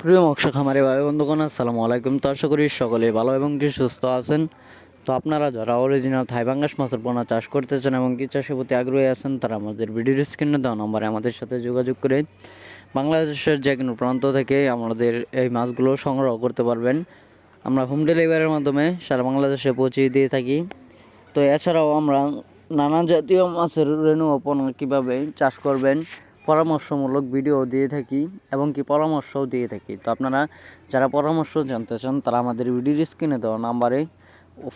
প্রিয় মৎস্য খামারে ভাই বন্ধুগণ, আসসালামু আলাইকুম। তো আশা করি সকলে ভালো এবং কি সুস্থ আছেন। তো আপনারা যারা অরিজিনাল থাইবাঙ্গাস মাছের পোনা চাষ করতেছেন এবং কি চাষের প্রতি আগ্রহী আছেন, তারা আমাদের ভিডিওর স্ক্রিনে দেওয়া নম্বরে আমাদের সাথে যোগাযোগ করে বাংলাদেশের যে কোনো প্রান্ত থেকে আমাদের এই মাছগুলো সংগ্রহ করতে পারবেন। আমরা হোম ডেলিভারির মাধ্যমে সারা বাংলাদেশে পৌঁছিয়ে দিয়ে থাকি। তো এছাড়াও আমরা নানা জাতীয় মাছের রেণু পোনা কীভাবে চাষ করবেন পরামর্শমূলক ভিডিও দিয়ে থাকি এবং কি পরামর্শও দিয়ে থাকি। তো আপনারা যারা পরামর্শ জানতে চান, তারা আমাদের ভিডিওর স্ক্রিনে দেওয়া নাম্বারে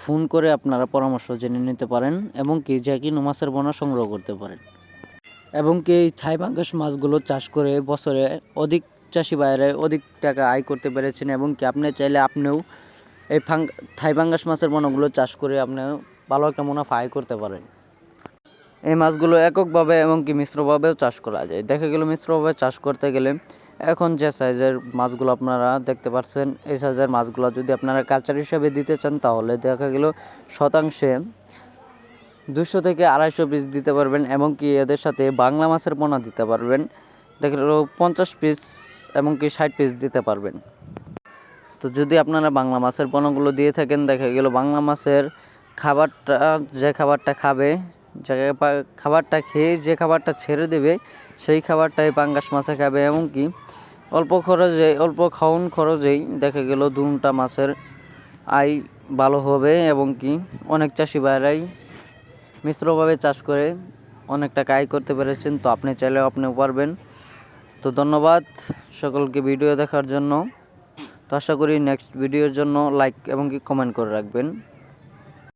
ফোন করে আপনারা পরামর্শ জেনে নিতে পারেন এবং কি যে কিনো মাছের বোনা সংগ্রহ করতে পারেন। এবং কি এই থাই পাঙ্গাস মাছগুলো চাষ করে বছরে অধিক চাষি বাইরে অধিক টাকা আয় করতে পেরেছেন এবং কি আপনি চাইলে আপনিও এই ফাং, থাই পাঙ্গাস মাছের বোনাগুলো চাষ করে আপনি ভালো একটা মুনাফা আয় করতে পারেন। এই মাছগুলো এককভাবে এবং কি মিশ্রভাবেও চাষ করা যায়। দেখা গেল মিশ্রভাবে চাষ করতে গেলে এখন যে সাইজের মাছগুলো আপনারা দেখতে পাচ্ছেন, এই সাইজের মাছগুলো যদি আপনারা কালচার হিসেবে দিতে চান, তাহলে দেখা গেল শতাংশে দুশো থেকে আড়াইশো পিস দিতে পারবেন এবং কি এদের সাথে বাংলা মাছের পোনা দিতে পারবেন। দেখা গেল পঞ্চাশ পিস এবং কি ষাট পিস দিতে পারবেন। তো যদি আপনারা বাংলা মাছের পোনাগুলো দিয়ে থাকেন, দেখা গেল বাংলা মাছের খাবারটা, যে খাবারটা খাবে খাবারটা খেয়ে যে খাবারটা ছেড়ে দেবে, সেই খাবারটাই পাঙ্গাস মাছে খাবে। এমনকি অল্প খরচে, অল্প খাওন খরচেই দেখা গেল দুটা মাছের আয় ভালো হবে। এবং কি অনেক চাষি ভাইরাই মিশ্রভাবে চাষ করে অনেক টাকা আয় করতে পেরেছেন। তো আপনি চাইলেও আপনিও পারবেন। তো ধন্যবাদ সকলকে ভিডিও দেখার জন্য। তো আশা করি নেক্সট ভিডিওর জন্য লাইক এবং কি কমেন্ট করে রাখবেন।